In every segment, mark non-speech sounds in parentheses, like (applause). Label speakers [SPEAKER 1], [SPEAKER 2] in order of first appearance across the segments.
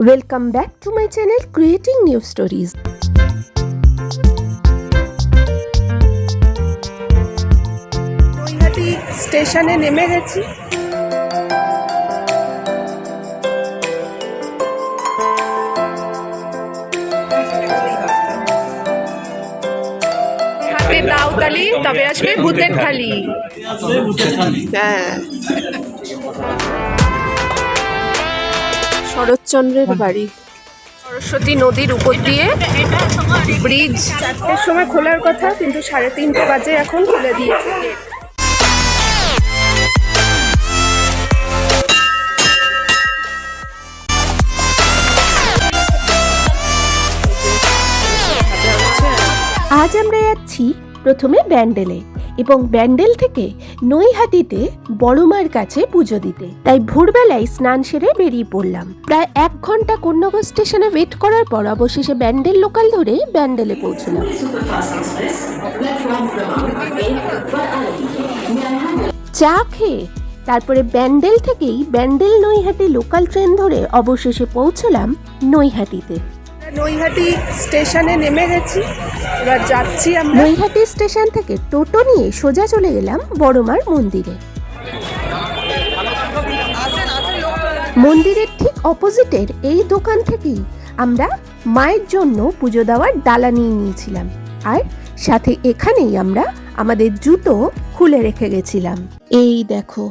[SPEAKER 1] Welcome back to my channel Creating New Stories.
[SPEAKER 2] Naihati স্টেশনে নেমে গেছি হাতে দাও তালি তবে আসবে ভূতের থালি হ্যাঁ শরৎচন্দ্রের বাড়ি। সরস্বতী নদীর উপর দিয়ে ব্রিজ। চারটের সময় খোলার কথা কিন্তু সাড়ে তিনটে বাজে এখন খুলে দিয়েছে।
[SPEAKER 1] আজ আমরা যাচ্ছি প্রথমে ব্যান্ডেলে। এবং ব্যান্ডেল থেকে নৈহাটিতে বড়মার কাছে পুজো দিতে। তাই ভোরবেলায় স্নান সেরে বেরিয়ে পড়লাম। প্রায় এক ঘণ্টা কন্যাগর স্টেশনে ওয়েট করার পর অবশেষে ব্যান্ডেল লোকাল ধরে ব্যান্ডেলে পৌঁছলাম। চা খেয়ে তারপরে ব্যান্ডেল থেকেই ব্যান্ডেল নৈহাটি লোকাল ট্রেন ধরে অবশেষে পৌঁছলাম নৈহাটিতে।
[SPEAKER 2] নৈহাটি স্টেশনে নেমে গেছি। এবার যাচ্ছি আমরা।
[SPEAKER 1] নৈহাটি স্টেশন থেকে টোটো নিয়ে সোজা চলে গেলাম বড়মার মন্দিরে। মন্দিরের ঠিক অপোজিটের এই দোকান থেকেই আমরা মায়ের জন্য পুজো দেওয়ার ডালা নিয়ে নিয়েছিলাম। আর সাথে এখানেই আমরা আমাদের জুতো খুলে রেখে গেছিলাম। এই দেখো,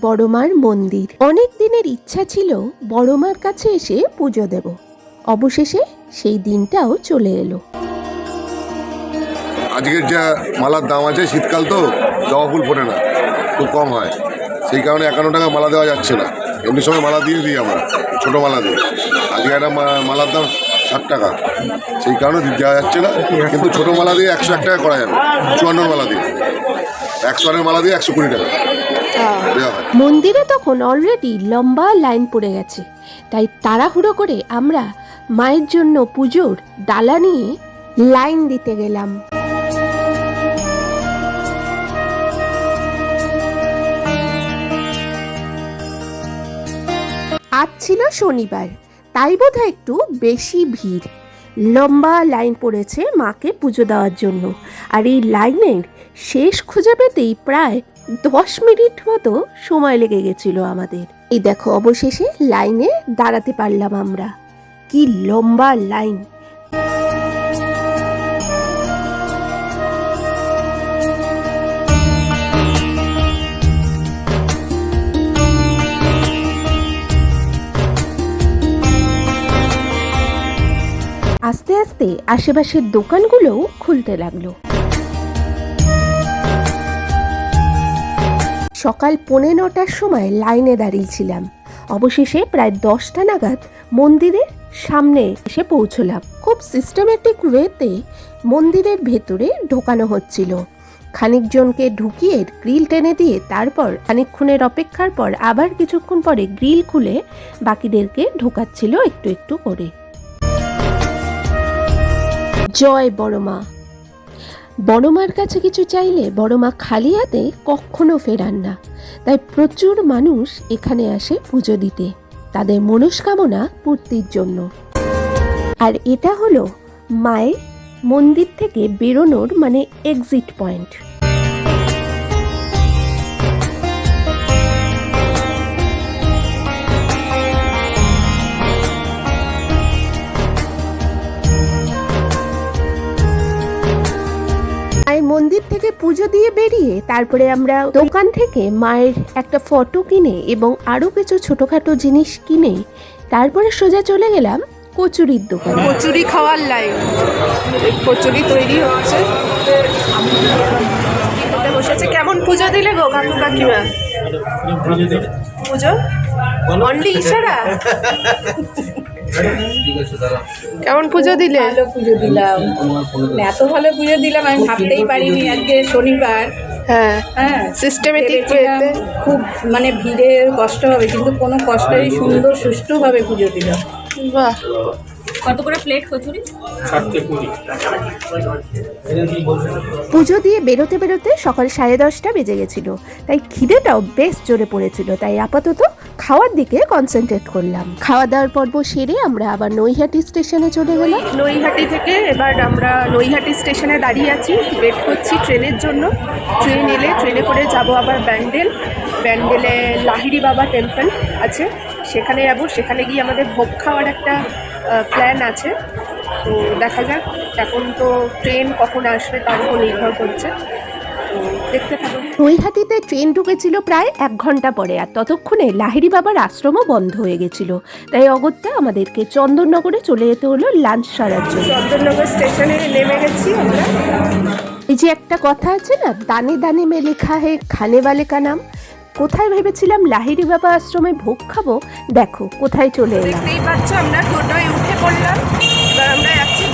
[SPEAKER 1] বড়মার মন্দির। অনেক দিনের ইচ্ছা ছিল বড়মার কাছে এসে পুজো দেব। অবশেষে সেই দিনটাও চলে এলো।
[SPEAKER 3] আজকের যা মালার দাম আছে শীতকাল তো জবা ফুল ফোটে না খুব কম হয়। সেই কারণে একান্ন টাকা মালা দেওয়া যাচ্ছে না। এমনি সময় মালা দিয়ে দিই আমরা ছোটো মালা দিয়ে। আজকে একটা মালার দাম ষাট টাকা। সেই কারণে দেওয়া যাচ্ছে না কিন্তু ছোটো মালা দিয়ে একশো এক টাকা করা যাবে চুয়ান্নর মালা দিয়ে। একশো আটের মালা দিয়ে একশো কুড়ি টাকা।
[SPEAKER 1] মন্দিরে তখন অলরেডি লম্বা লাইন পড়ে গেছে। তাই তাড়াহুড়ো করে আমরা মায়ের জন্য পুজোর ডালা নিয়ে লাইন দিতে গেলাম। আজ ছিল শনিবার, তাই বোধহয় একটু বেশি ভিড়। লম্বা লাইন পড়েছে মাকে পুজো দেওয়ার জন্য, আর এই লাইনের শেষ খুঁজে পেতেই প্রায় দশ মিনিট মতো সময় লেগে গেছিল আমাদের। এই দেখো, অবশেষে লাইনে দাঁড়াতে পারলাম আমরা। কি লম্বা লাইন। আস্তে আস্তে আশেপাশের দোকানগুলোও খুলতে লাগল। সকাল পৌনে নটার সময় লাইনে দাঁড়িয়েছিলাম অবশেষে প্রায় দশটা নাগাদ মন্দিরের সামনে এসে পৌঁছলাম। খুব সিস্টেমেটিক ওয়েতে মন্দিরের ভেতরে ঢোকানো হচ্ছিল। খানিকজনকে ঢুকিয়ে গ্রিল টেনে দিয়ে তারপর খানিকক্ষণের অপেক্ষার পর আবার কিছুক্ষণ পরে গ্রিল খুলে বাকিদেরকে ঢোকাচ্ছিল একটু একটু করে। জয় বড়মা। বড়মার কাছে কিছু চাইলে বড়মা খালি হাতে কখনো ফেরান না। তাই প্রচুর মানুষ এখানে আসে পুজো দিতে। তাদের মনস্কামনা পূর্তির জন্য। আর এটা হলো মায়ের মন্দির থেকে বেরোনোর মানে এক্সিট পয়েন্ট মায়ের মন্দির থেকে পুজো দিয়ে বেরিয়ে তারপরে আমরা দোকান থেকে মায়ের একটা ফটো কিনে এবং আরও কিছু ছোটখাটো জিনিস কিনে তারপরে সোজা চলে গেলাম কচুরির দোকান।
[SPEAKER 2] কচুরি খাওয়ার লাইন কচুরি তৈরি হচ্ছে। বসেছে। কেমন পুজো দিলে গো কাকু কাকিমা? পুজো? অনলি ইশারা? (laughs) কেমন পুজো দিলে?
[SPEAKER 4] ভালো পুজো দিলাম। মানে এত ভালো পুজো দিলাম আমি ভাবতেই পারিনি আজকে শনিবার।
[SPEAKER 2] হ্যাঁ
[SPEAKER 4] হ্যাঁ
[SPEAKER 2] সিস্টেমেটিক
[SPEAKER 4] খুব মানে ভিড়ে কষ্ট হবে কিন্তু কোনো কষ্টই সুন্দর সুষ্ঠুভাবে পুজো দিলাম।
[SPEAKER 2] বাহ।
[SPEAKER 4] কত করে প্লেট কচুরি?
[SPEAKER 1] পুজো দিয়ে বেরোতে বেরোতে সকাল সাড়ে দশটা বেজে গেছিল। তাই খিদেটাও বেশ জোরে পড়েছিল। তাই আপাতত খাওয়ার দিকে কনসেন্ট্রেট করলাম। খাওয়া দাওয়ার পর্ব সেরে আমরা আবার নৈহাটি স্টেশনে চলে গেলাম।
[SPEAKER 2] নৈহাটি থেকে এবার আমরা নৈহাটি স্টেশনে দাঁড়িয়ে আছি। ওয়েট করছি ট্রেনের জন্য। ট্রেন এলে ট্রেনে করে যাব আবার ব্যান্ডেল। ব্যান্ডেলে লাহিড়ি বাবা টেম্পল আছে। সেখানে যাব। সেখানে গিয়ে আমাদের ভোগ খাওয়ার একটা প্ল্যান আছে। তো দেখা যাক এখন তো ট্রেন কখন আসবে তার উপর নির্ভর করছে। দেখতে থাকুন
[SPEAKER 1] নৈহাটিতে ট্রেন ঢুকেছিল প্রায় এক ঘণ্টা পরে আর ততক্ষণে লাহিড়ি বাবার আশ্রমও বন্ধ হয়ে গেছিল। তাই অগত্যা আমাদেরকে চন্দননগরে চলে যেতে হলো লাঞ্চ সারার জন্য।
[SPEAKER 2] চন্দননগর স্টেশনে নেমে গেছি আমরা।
[SPEAKER 1] এই যে একটা কথা আছে না দানে দানে মে লেখা হে খানে বালে কা নাম। কোথায় ভেবেছিলাম লাহিড়ি বাবা আশ্রমে ভোগ খাব? দেখো কোথায় চলে এলাম।
[SPEAKER 2] দেখতেই পাচ্ছ আমরা টোটোয় উঠে পড়লাম। এবার আমরা যাচ্ছি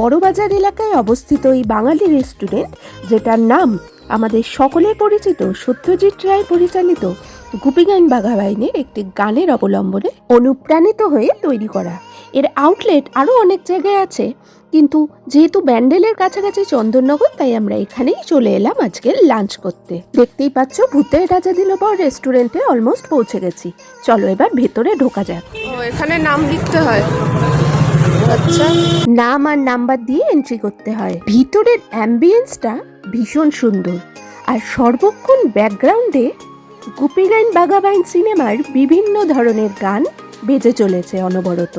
[SPEAKER 1] বড়বাজার এলাকায় অবস্থিত এই বাঙালি রেস্টুরেন্ট, যেটার নাম আমাদের সকলের পরিচিত সত্যজিৎ রায় পরিচালিত গুপিগান বাঘা বাহিনীর একটি গানের অবলম্বনে অনুপ্রাণিত হয়ে তৈরি করা। এর আউটলেট আরও অনেক জায়গায় আছে, কিন্তু যেহেতু ব্যান্ডেলের কাছাকাছি চন্দননগর, তাই আমরা এখানেই চলে এলাম আজকে লাঞ্চ করতে। দেখতেই পাচ্ছ, ভূতের রাজা দিল পর রেস্টুরেন্টে অলমোস্ট পৌঁছে গেছি। চলো এবার ভেতরে ঢোকা যাক।
[SPEAKER 2] এখানে নাম লিখতে হয়। আচ্ছা।
[SPEAKER 1] নাম আর নাম্বার দিয়ে এন্ট্রি করতে হয়। ভিতরের অ্যাম্বিয়েন্সটা ভীষণ সুন্দর। আর সর্বক্ষণ ব্যাকগ্রাউন্ডে গুপিগাইন বাগাবাইন সিনেমার বিভিন্ন ধরনের গান বেজে চলেছে অনবরত।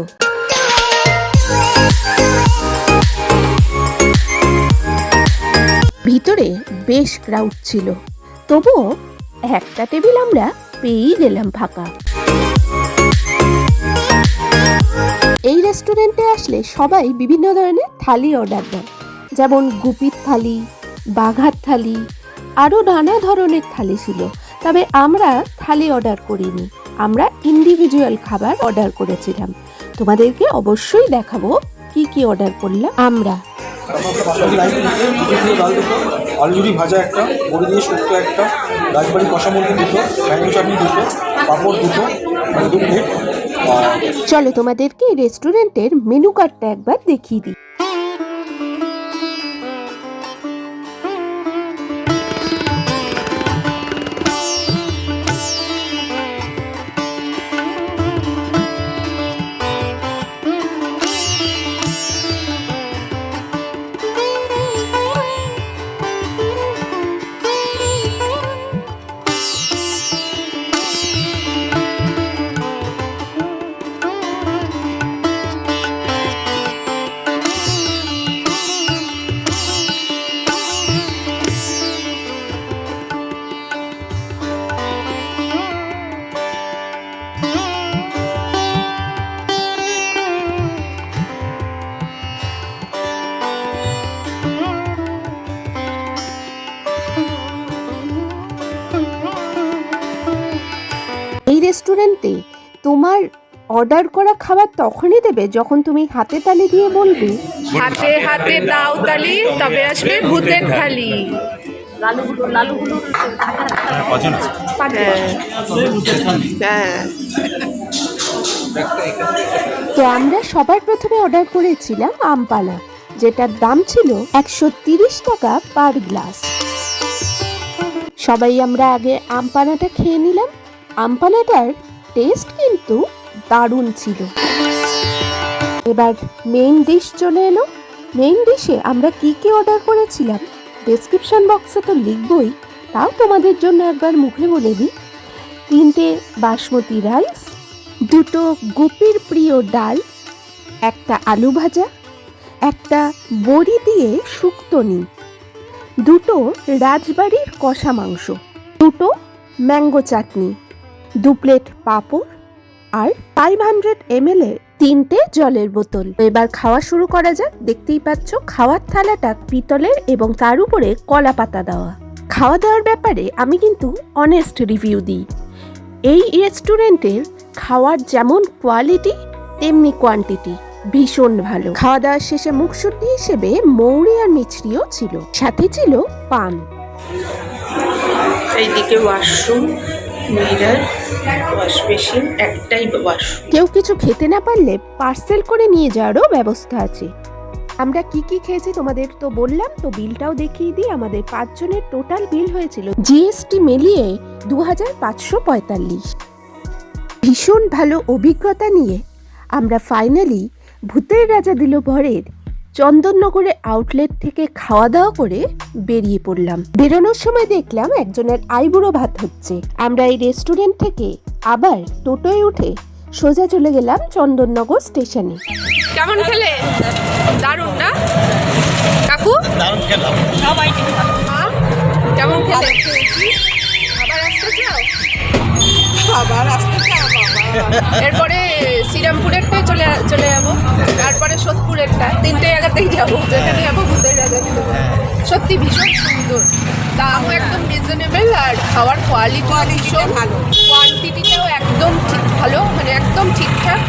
[SPEAKER 1] ভিতরে বেশ ক্রাউড ছিল। তবুও একটা টেবিল আমরা পেয়েই গেলাম ফাঁকা। এই রেস্টুরেন্টে আসলে সবাই বিভিন্ন ধরনের থালি অর্ডার দেয়। যেমন গুপির থালি, বাঘার থালি, আরও নানা ধরনের থালি ছিল। তবে আমরা থালি অর্ডার করিনি। আমরা ইন্ডিভিজুয়াল খাবার অর্ডার করেছিলাম। তোমাদেরকে অবশ্যই দেখাবো কি কি অর্ডার করলাম আমরা।
[SPEAKER 5] বাসন্তী রাইস দুটো দুটো দিয়ে ডাল দুটো আলু ঝুড়ি ভাজা একটা, বড়ি দিয়ে শুক্তো একটা, রাজবাড়ি কষা মুরগি দুটো, ম্যাঙ্গো চাটনি দুটো, পাঁপড় দুটো মানে দু প্লেট
[SPEAKER 1] চলো তোমাদেরকে রেস্টুরেন্টের মেনু কার্ডটা একবার দেখিয়ে দিই। রেস্টুরেন্টে তোমার অর্ডার করা খাবার তখনই দেবে যখন তুমি হাতে তালি দিয়ে বলবে।
[SPEAKER 2] হাতে হাতে দাও তালি তবে আসবে ভূতের থালি।
[SPEAKER 1] তো আমরা সবার প্রথমে অর্ডার করেছিলাম আমপালা যেটার দাম ছিল একশো তিরিশ টাকা পার গ্লাস। সবাই আমরা আগে আমপানাটা খেয়ে নিলাম। আমপানাটার টেস্ট কিন্তু দারুণ ছিল। এবার মেইন ডিশ চলে এলো। মেইন ডিশে আমরা কি কি অর্ডার করেছিলাম? ডেসক্রিপশন বক্সে তো লিখবই, তাও তোমাদের জন্য একবার মুখে বলে দিই। তিনটে বাসমতি রাইস দুটো গুপির প্রিয় ডাল, একটা আলু ভাজা, একটা বড়ি দিয়ে শুক্তনি দুটো রাজবাড়ির কষা মাংস, দুটো ম্যাঙ্গো চাটনি। দু প্লেট পাঁপড় আর ফাইভ হান্ড্রেড এম তিনটে জলের বোতল। এবার খাওয়া শুরু করা যাক। দেখতেই পাচ্ছ, খাওয়ার থালাটা পিতলের এবং তার উপরে কলা পাতা দেওয়া। খাওয়া দাওয়ার ব্যাপারে আমি কিন্তু অনেস্ট রিভিউ দিই। এই রেস্টুরেন্টের খাওয়ার যেমন কোয়ালিটি তেমনি কোয়ান্টিটি ভীষণ ভালো। খাওয়া দাওয়ার শেষে মুখশুদ্ধি হিসেবে মৌরি আর মিছরিও ছিল। সাথে ছিল পান।
[SPEAKER 2] এইদিকে ওয়াশরুম ওয়াশ ওয়াশরুম
[SPEAKER 1] কেউ কিছু খেতে না পারলে পার্সেল করে নিয়ে যাওয়ারও ব্যবস্থা আছে। আমরা কি কি খেয়েছি তোমাদের তো বললাম, তো বিলটাও দেখিয়ে দিই। আমাদের পাঁচজনের টোটাল বিল হয়েছিল জিএসটি মিলিয়ে দু হাজার পাঁচশো পঁয়তাল্লিশ। ভীষণ ভালো অভিজ্ঞতা নিয়ে আমরা ফাইনালি ভূতের রাজা দিল ভরের চন্দননগরে আউটলেট থেকে খাওয়া দাওয়া করে বেরিয়ে পড়লাম। বেরোনোর সময় দেখলাম একজনের আইবুড়ো ভাত হচ্ছে। আমরা এই রেস্টুরেন্ট থেকে আবার টোটোয় উঠে সোজা চলে গেলাম চন্দননগর স্টেশনে
[SPEAKER 2] কেমন খেলে? দারুণ না? কাকু?
[SPEAKER 6] দারুণ খেলাম।
[SPEAKER 2] মা কেমন খেলে? আবার আসতে চাও? আবার আসতে চাও (laughs) এরপরে শ্রীরামপুরেরটায় চলে চলে যাব। তারপরে সোদপুরেরটা তিনটে জায়গাতেই যাব। যেখানে যাব ভূতের রাজা সত্যি ভীষণ সুন্দর। দামও একদম রিজনেবল আর খাওয়ার কোয়ালিটি ভীষণ। ভালো। কোয়ান্টিটিটাও একদম ঠিক ভালো। মানে একদম ঠিকঠাক।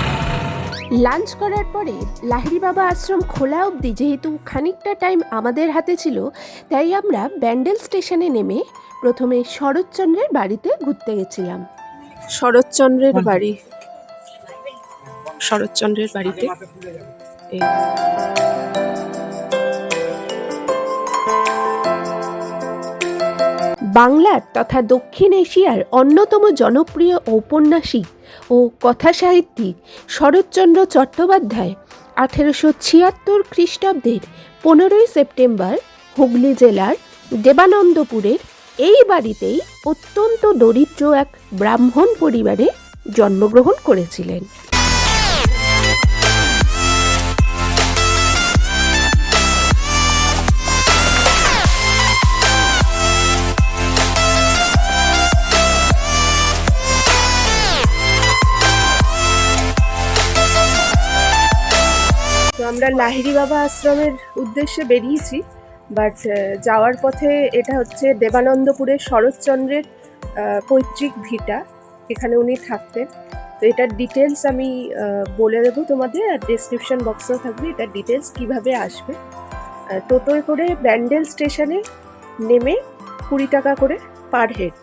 [SPEAKER 1] লাঞ্চ করার পরে লাহিড়ি বাবা আশ্রম খোলা অবধি যেহেতু খানিকটা টাইম আমাদের হাতে ছিল তাই আমরা ব্যান্ডেল স্টেশনে নেমে প্রথমে শরৎচন্দ্রের বাড়িতে ঘুরতে গেছিলাম।
[SPEAKER 2] শরৎচন্দ্রের বাড়ি। শরৎচন্দ্রের বাড়িতে। এই।
[SPEAKER 1] বাংলার তথা দক্ষিণ এশিয়ার অন্যতম জনপ্রিয় ঔপন্যাসিক ও কথাসাহিত্যিক শরৎচন্দ্র চট্টোপাধ্যায় আঠেরোশো ছিয়াত্তর খ্রিস্টাব্দের পনেরোই সেপ্টেম্বর হুগলি জেলার দেবানন্দপুরের এই বাড়িতেই অত্যন্ত দরিদ্র এক ব্রাহ্মণ পরিবারে জন্মগ্রহণ করেছিলেন।
[SPEAKER 2] আমরা লাহিড়ি বাবা আশ্রমের উদ্দেশ্যে বেরিয়েছি। বাট যাওয়ার পথে এটা হচ্ছে দেবানন্দপুরের শরৎচন্দ্রের পৈতৃক ভিটা। এখানে উনি থাকতেন। তো এটার ডিটেলস আমি বলে দেবো তোমাদের আর ডিসক্রিপশন বক্সেও থাকবে। এটার ডিটেলস কীভাবে আসবে। টোটোয় করে ব্যান্ডেল স্টেশনে নেমে কুড়ি টাকা করে পার হেড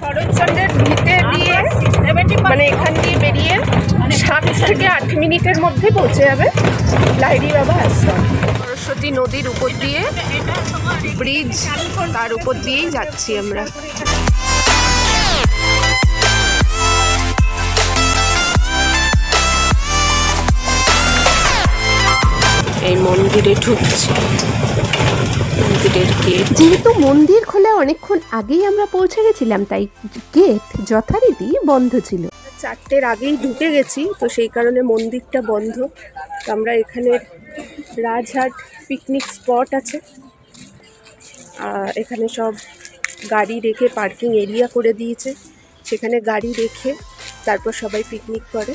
[SPEAKER 2] শরৎচন্দ্রের ভিতে দিয়ে মানে এখান দিয়ে বেরিয়ে সাত থেকে আট মিনিটের মধ্যে পৌঁছে যাবে। লাইরি বাবা আশ্রম সরস্বতী নদীর উপর দিয়ে ব্রিজ তার উপর দিয়েই যাচ্ছি আমরা। এই মন্দিরে ঢুকছি। মন্দিরের গেট।
[SPEAKER 1] যেহেতু মন্দির খোলা অনেকক্ষণ আগেই আমরা পৌঁছে গেছিলাম তাই গেট যথারীতি বন্ধ ছিল।
[SPEAKER 2] চারটের আগেই ঢুকে গেছি, তো সেই কারণে মন্দিরটা বন্ধ। তো আমরা এখানে রাজহাট পিকনিক স্পট আছে। এখানে সব গাড়ি রেখে পার্কিং এরিয়া করে দিয়েছে। সেখানে গাড়ি রেখে তারপর সবাই পিকনিক করে।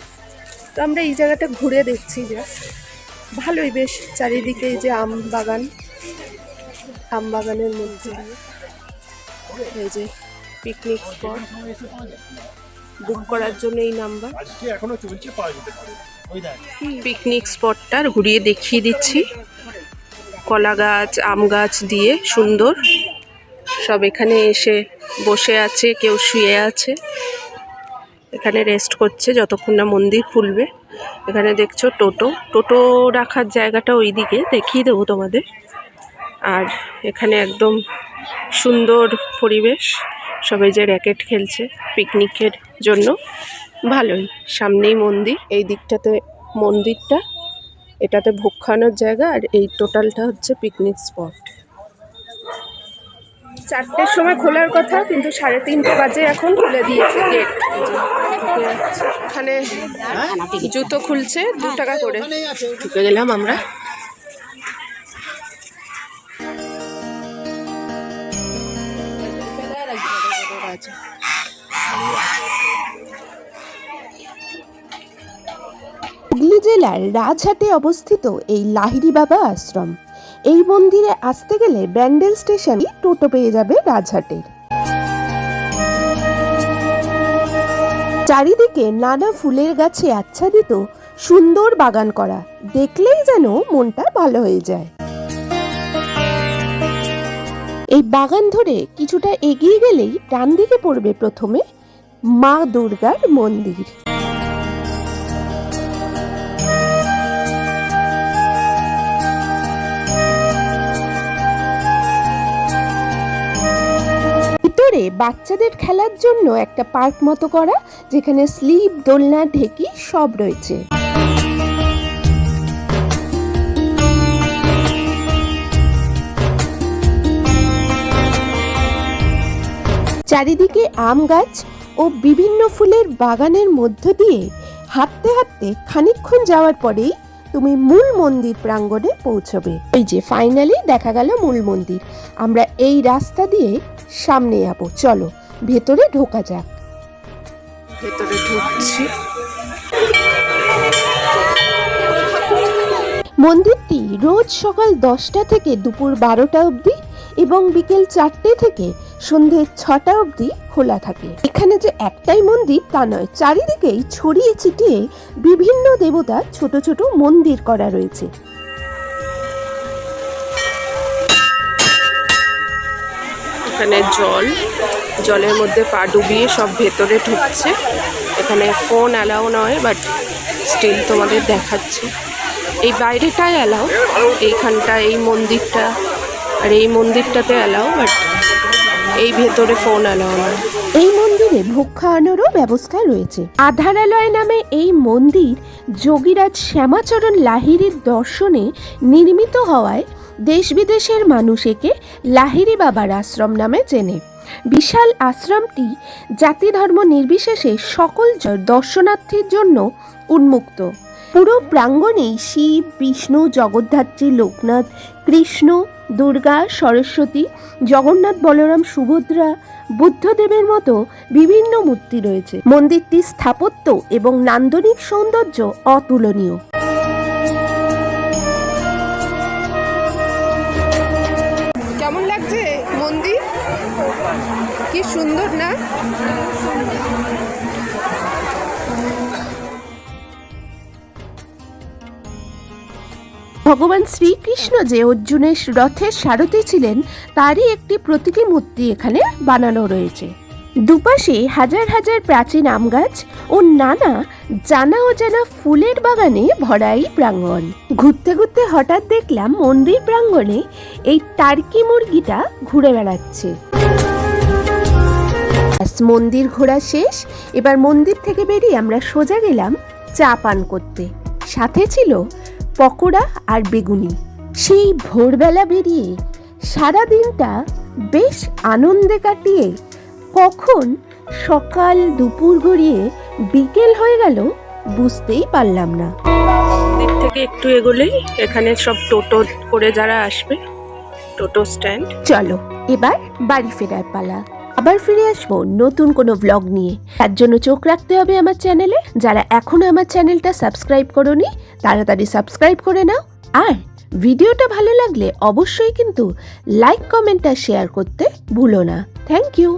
[SPEAKER 2] তো আমরা এই জায়গাটা ঘুরে দেখছি জাস্ট ভালোই বেশ, চারিদিকে এই যে আম বাগান, আম বাগানের মধ্যে এই যে পিকনিক স্পট বুক করার জন্য এই নাম্বার
[SPEAKER 6] এখনও চলছে পাওয়া যেতে পারে।
[SPEAKER 2] পিকনিক স্পটটা ঘুরিয়ে দেখিয়ে দিচ্ছি। কলা গাছ আম গাছ দিয়ে সুন্দর। সব এখানে এসে বসে আছে কেউ শুয়ে আছে। এখানে রেস্ট করছে যতক্ষণ না মন্দির খুলবে। এখানে দেখছ টোটো। টোটো রাখার জায়গাটা ওইদিকে। দেখিয়ে দেবো তোমাদের। আর এখানে একদম সুন্দর পরিবেশ। সবাই যে র্যাকেট খেলছে পিকনিকের জন্য, ভালোই। সামনেই মন্দির, এই দিকটাতে মন্দিরটা, এটাতে ভোগ খাওয়ানোর জায়গা আর এই টোটালটা হচ্ছে পিকনিক স্পট। চারটের সময় খোলার কথা, কিন্তু সাড়ে তিনটে বাজে এখন খুলে দিয়েছে গেট এখানে জুতো খুলছে দু টাকা করে। ঢুকে গেলাম আমরা।
[SPEAKER 1] হুগলি জেলার রাজহাটে অবস্থিত এই লাহিড়ি বাবা আশ্রম। এই মন্দিরে আসতে গেলে ব্যান্ডেল স্টেশনে টোটো পেয়ে যাবে রাজহাটের চারিদিকে নানা ফুলের গাছে আচ্ছাদিত সুন্দর বাগান করা। দেখলেই যেন মনটা ভালো হয়ে যায়। এই বাগান ধরে কিছুটা এগিয়ে গেলেই ডান দিকে পড়বে প্রথমে মা দুর্গার মন্দির। ভিতরে বাচ্চাদের খেলার জন্য একটা পার্ক মতো করা, যেখানে স্লিপ, দোলনা, ঢেকি সব রয়েছে। চারিদিকে আম গাছ ও বিভিন্ন ফুলের বাগানের মধ্য দিয়ে হাঁটতে হাঁটতে খানিকক্ষণ যাওয়ার পরেই তুমি মূল মন্দির প্রাঙ্গণে পৌঁছবে। এই যে ফাইনালি দেখা গেল মূল মন্দির। আমরা এই রাস্তা দিয়ে সামনে যাব। চলো ভেতরে ঢোকা যাক।
[SPEAKER 2] ভেতরে ঢুকছি।
[SPEAKER 1] মন্দিরটি রোজ সকাল দশটা থেকে দুপুর বারোটা অবধি এবং বিকেল চারটে থেকে সন্ধে ছটা অবধি খোলা থাকে। এখানে যে একটাই মন্দির তা নয়, চারিদিকেই ছড়িয়ে ছিটিয়ে বিভিন্ন দেবতার ছোট ছোট মন্দির করা রয়েছে।
[SPEAKER 2] এখানে জল, জলের মধ্যে পা ডুবিয়ে সব ভেতরে ঢুকছে। এখানে ফোন অ্যালাউ নয় বাট স্টিল তোমাদের দেখাচ্ছে। এই বাইরেটাই অ্যালাউ এইখানটা এই মন্দিরটা আর এই মন্দিরটাতে অ্যালাউ বাট এই ভেতরে ফোন অ্যালাউ নয়
[SPEAKER 1] এই মন্দিরে ভোগ খাওয়ানোরও ব্যবস্থা রয়েছে। আধারালয় নামে এই মন্দির যোগীরাজ শ্যামাচরণ লাহিড়ির দর্শনে নির্মিত হওয়ায় দেশ বিদেশের মানুষ একে লাহিড়ি বাবার আশ্রম নামে চেনে। বিশাল আশ্রমটি জাতি ধর্ম নির্বিশেষে সকল দর্শনার্থীর জন্য উন্মুক্ত। পুরো প্রাঙ্গণেই শিব, বিষ্ণু, জগদ্ধাত্রী, লোকনাথ, কৃষ্ণ দুর্গা, সরস্বতী, জগন্নাথ, বলরাম, সুভদ্রা, বুদ্ধদেবের মতো বিভিন্ন মূর্তি রয়েছে। মন্দিরটির স্থাপত্য এবং নান্দনিক সৌন্দর্য অতুলনীয়।
[SPEAKER 2] কেমন লাগছে মন্দির? কি সুন্দর না?
[SPEAKER 1] ভগবান শ্রীকৃষ্ণ যে অর্জুনের রথের সারথি ছিলেন, তারই একটি প্রতীকী মূর্তি এখানে বানানো রয়েছে। দুপাশে হাজার হাজার প্রাচীন আম গাছ ও নানা জানা অজানা ফুলের বাগানে ভরা এই প্রাঙ্গণ। ঘুরতে ঘুরতে হঠাৎ দেখলাম মন্দির প্রাঙ্গণে এই টার্কি মুরগিটা ঘুরে বেড়াচ্ছে। মন্দির ঘোরা শেষ। এবার মন্দির থেকে বেরিয়ে আমরা সোজা গেলাম চা পান করতে। সাথে ছিল পকোড়া আর বেগুনি। সেই ভোরবেলা বেরিয়ে সারা দিনটা বেশ আনন্দে কাটিয়ে কখন সকাল দুপুর গড়িয়ে বিকেল হয়ে গেল বুঝতেই পারলাম না।
[SPEAKER 2] দিক থেকে একটু এগোলেই এখানে সব টোটো করে যারা আসবে টোটো স্ট্যান্ড।
[SPEAKER 1] চলো এবার বাড়ি ফেরার পালা। আবার ফিরে আসব নতুন কোনো ব্লগ নিয়ে। তার জন্য চোখ রাখতে হবে আমার চ্যানেলে যারা এখনও আমার চ্যানেলটা সাবস্ক্রাইব করোনি, তাড়াতাড়ি সাবস্ক্রাইব করে নাও। আর ভিডিওটা ভালো লাগলে অবশ্যই কিন্তু লাইক কমেন্ট আর শেয়ার করতে ভুলো না। Thank you